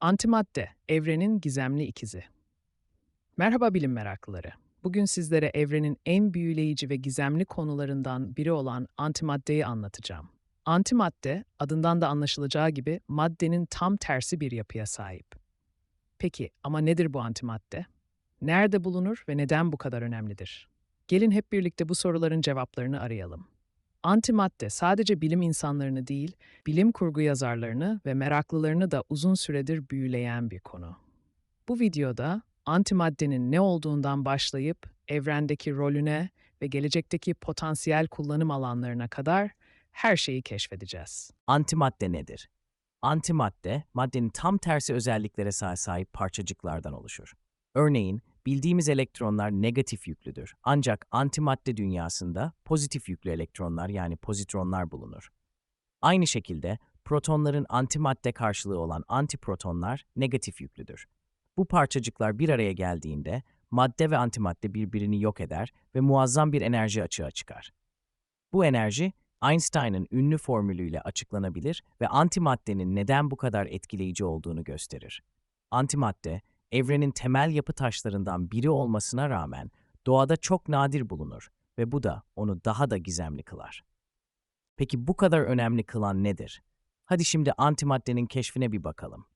Antimadde, evrenin gizemli ikizi. Merhaba bilim meraklıları. Bugün sizlere evrenin en büyüleyici ve gizemli konularından biri olan antimaddeyi anlatacağım. Antimadde, adından da anlaşılacağı gibi maddenin tam tersi bir yapıya sahip. Peki ama nedir bu antimadde? Nerede bulunur ve neden bu kadar önemlidir? Gelin hep birlikte bu soruların cevaplarını arayalım. Antimadde sadece bilim insanlarını değil, bilim kurgu yazarlarını ve meraklılarını da uzun süredir büyüleyen bir konu. Bu videoda antimaddenin ne olduğundan başlayıp evrendeki rolüne ve gelecekteki potansiyel kullanım alanlarına kadar her şeyi keşfedeceğiz. Antimadde nedir? Antimadde, maddenin tam tersi özelliklere sa- sahip parçacıklardan oluşur. Örneğin, bildiğimiz elektronlar negatif yüklüdür. Ancak antimadde dünyasında pozitif yüklü elektronlar yani pozitronlar bulunur. Aynı şekilde protonların antimadde karşılığı olan antiprotonlar negatif yüklüdür. Bu parçacıklar bir araya geldiğinde madde ve antimadde birbirini yok eder ve muazzam bir enerji açığa çıkar. Bu enerji Einstein'ın ünlü formülüyle açıklanabilir ve antimaddenin neden bu kadar etkileyici olduğunu gösterir. Antimadde, evrenin temel yapı taşlarından biri olmasına rağmen doğada çok nadir bulunur ve bu da onu daha da gizemli kılar. Peki bu kadar önemli kılan nedir? Hadi şimdi antimaddenin keşfine bir bakalım.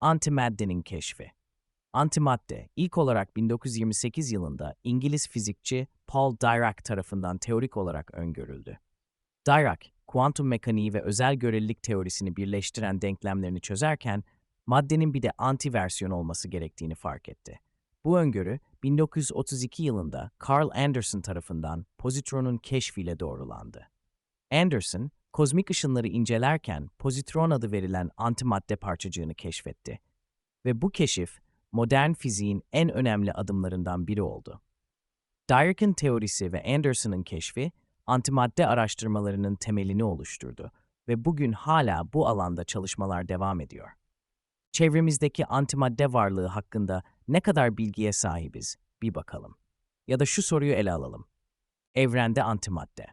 Antimaddenin keşfi. Antimadde ilk olarak 1928 yılında İngiliz fizikçi Paul Dirac tarafından teorik olarak öngörüldü. Dirac, kuantum mekaniği ve özel görelilik teorisini birleştiren denklemlerini çözerken maddenin bir de antiversiyon olması gerektiğini fark etti. Bu öngörü 1932 yılında Carl Anderson tarafından pozitronun keşfiyle doğrulandı. Anderson, kozmik ışınları incelerken pozitron adı verilen antimadde parçacığını keşfetti. Ve bu keşif, modern fiziğin en önemli adımlarından biri oldu. Dirac'ın teorisi ve Anderson'ın keşfi, antimadde araştırmalarının temelini oluşturdu ve bugün hala bu alanda çalışmalar devam ediyor. Çevremizdeki antimadde varlığı hakkında ne kadar bilgiye sahibiz bir bakalım. Ya da şu soruyu ele alalım. Evrende antimadde.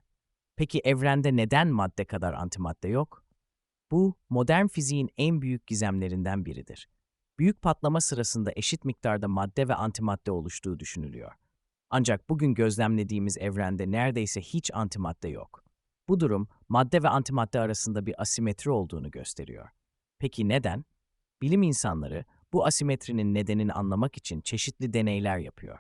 Peki evrende neden madde kadar antimadde yok? Bu, modern fiziğin en büyük gizemlerinden biridir. Büyük patlama sırasında eşit miktarda madde ve antimadde oluştuğu düşünülüyor. Ancak bugün gözlemlediğimiz evrende neredeyse hiç antimadde yok. Bu durum, madde ve antimadde arasında bir asimetri olduğunu gösteriyor. Peki neden? Bilim insanları bu asimetrinin nedenini anlamak için çeşitli deneyler yapıyor.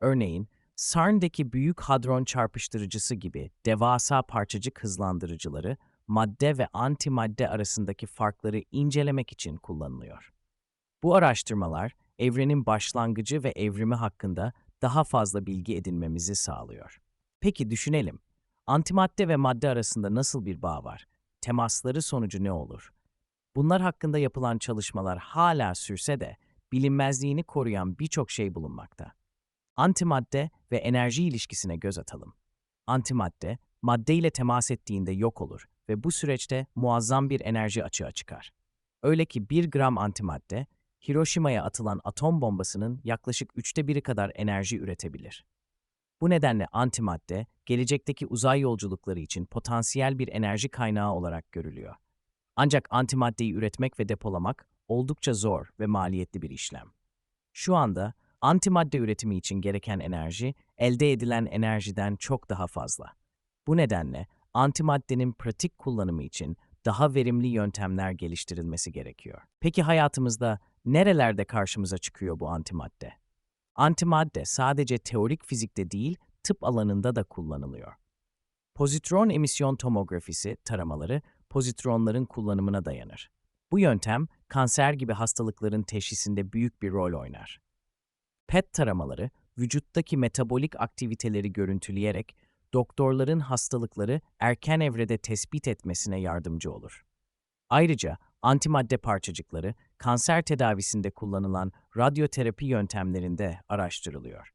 Örneğin, CERN'deki Büyük Hadron Çarpıştırıcısı gibi devasa parçacık hızlandırıcıları madde ve antimadde arasındaki farkları incelemek için kullanılıyor. Bu araştırmalar evrenin başlangıcı ve evrimi hakkında daha fazla bilgi edinmemizi sağlıyor. Peki düşünelim. Antimadde ve madde arasında nasıl bir bağ var? Temasları sonucu ne olur? Bunlar hakkında yapılan çalışmalar hala sürse de bilinmezliğini koruyan birçok şey bulunmakta. Antimadde ve enerji ilişkisine göz atalım. Antimadde, madde ile temas ettiğinde yok olur ve bu süreçte muazzam bir enerji açığa çıkar. Öyle ki 1 gram antimadde, Hiroşima'ya atılan atom bombasının yaklaşık üçte biri kadar enerji üretebilir. Bu nedenle antimadde, gelecekteki uzay yolculukları için potansiyel bir enerji kaynağı olarak görülüyor. Ancak antimaddeyi üretmek ve depolamak oldukça zor ve maliyetli bir işlem. Şu anda antimadde üretimi için gereken enerji elde edilen enerjiden çok daha fazla. Bu nedenle antimaddenin pratik kullanımı için daha verimli yöntemler geliştirilmesi gerekiyor. Peki hayatımızda nerelerde karşımıza çıkıyor bu antimadde? Antimadde sadece teorik fizikte değil, tıp alanında da kullanılıyor. Pozitron emisyon tomografisi taramaları pozitronların kullanımına dayanır. Bu yöntem kanser gibi hastalıkların teşhisinde büyük bir rol oynar. PET taramaları vücuttaki metabolik aktiviteleri görüntüleyerek doktorların hastalıkları erken evrede tespit etmesine yardımcı olur. Ayrıca antimadde parçacıkları kanser tedavisinde kullanılan radyoterapi yöntemlerinde araştırılıyor.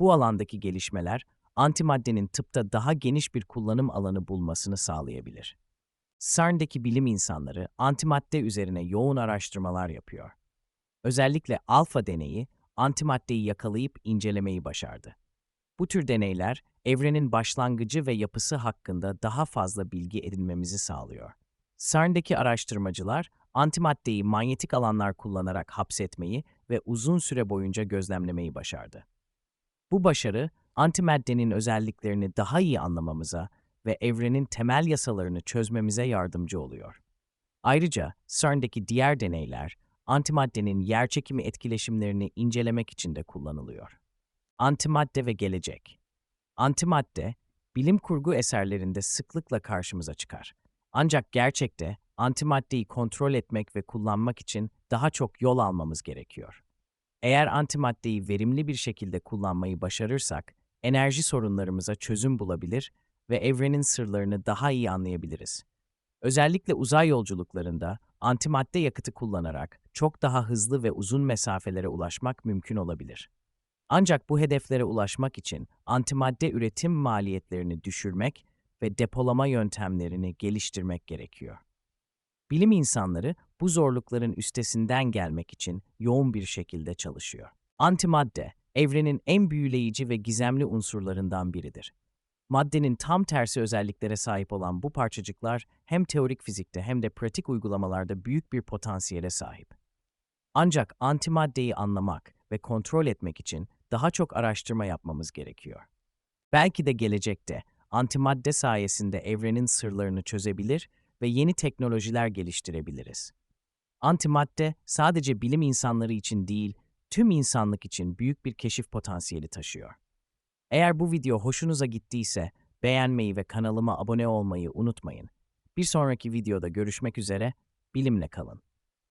Bu alandaki gelişmeler antimaddenin tıpta daha geniş bir kullanım alanı bulmasını sağlayabilir. CERN'deki bilim insanları antimadde üzerine yoğun araştırmalar yapıyor. Özellikle alfa deneyi antimaddeyi yakalayıp incelemeyi başardı. Bu tür deneyler evrenin başlangıcı ve yapısı hakkında daha fazla bilgi edinmemizi sağlıyor. CERN'deki araştırmacılar antimaddeyi manyetik alanlar kullanarak hapsetmeyi ve uzun süre boyunca gözlemlemeyi başardı. Bu başarı, antimaddenin özelliklerini daha iyi anlamamıza ve evrenin temel yasalarını çözmemize yardımcı oluyor. Ayrıca CERN'deki diğer deneyler, antimaddenin yerçekimi etkileşimlerini incelemek için de kullanılıyor. Antimadde ve gelecek Antimadde, bilim kurgu eserlerinde sıklıkla karşımıza çıkar. Ancak gerçekte antimaddeyi kontrol etmek ve kullanmak için daha çok yol almamız gerekiyor. Eğer antimaddeyi verimli bir şekilde kullanmayı başarırsak, enerji sorunlarımıza çözüm bulabilir ve evrenin sırlarını daha iyi anlayabiliriz. Özellikle uzay yolculuklarında antimadde yakıtı kullanarak çok daha hızlı ve uzun mesafelere ulaşmak mümkün olabilir. Ancak bu hedeflere ulaşmak için antimadde üretim maliyetlerini düşürmek ve depolama yöntemlerini geliştirmek gerekiyor. Bilim insanları bu zorlukların üstesinden gelmek için yoğun bir şekilde çalışıyor. Antimadde, evrenin en büyüleyici ve gizemli unsurlarından biridir. Maddenin tam tersi özelliklere sahip olan bu parçacıklar hem teorik fizikte hem de pratik uygulamalarda büyük bir potansiyele sahip. Ancak antimaddeyi anlamak ve kontrol etmek için daha çok araştırma yapmamız gerekiyor. Belki de gelecekte antimadde sayesinde evrenin sırlarını çözebilir ve yeni teknolojiler geliştirebiliriz. Antimadde sadece bilim insanları için değil, tüm insanlık için büyük bir keşif potansiyeli taşıyor. Eğer bu video hoşunuza gittiyse beğenmeyi ve kanalıma abone olmayı unutmayın. Bir sonraki videoda görüşmek üzere, bilimle kalın.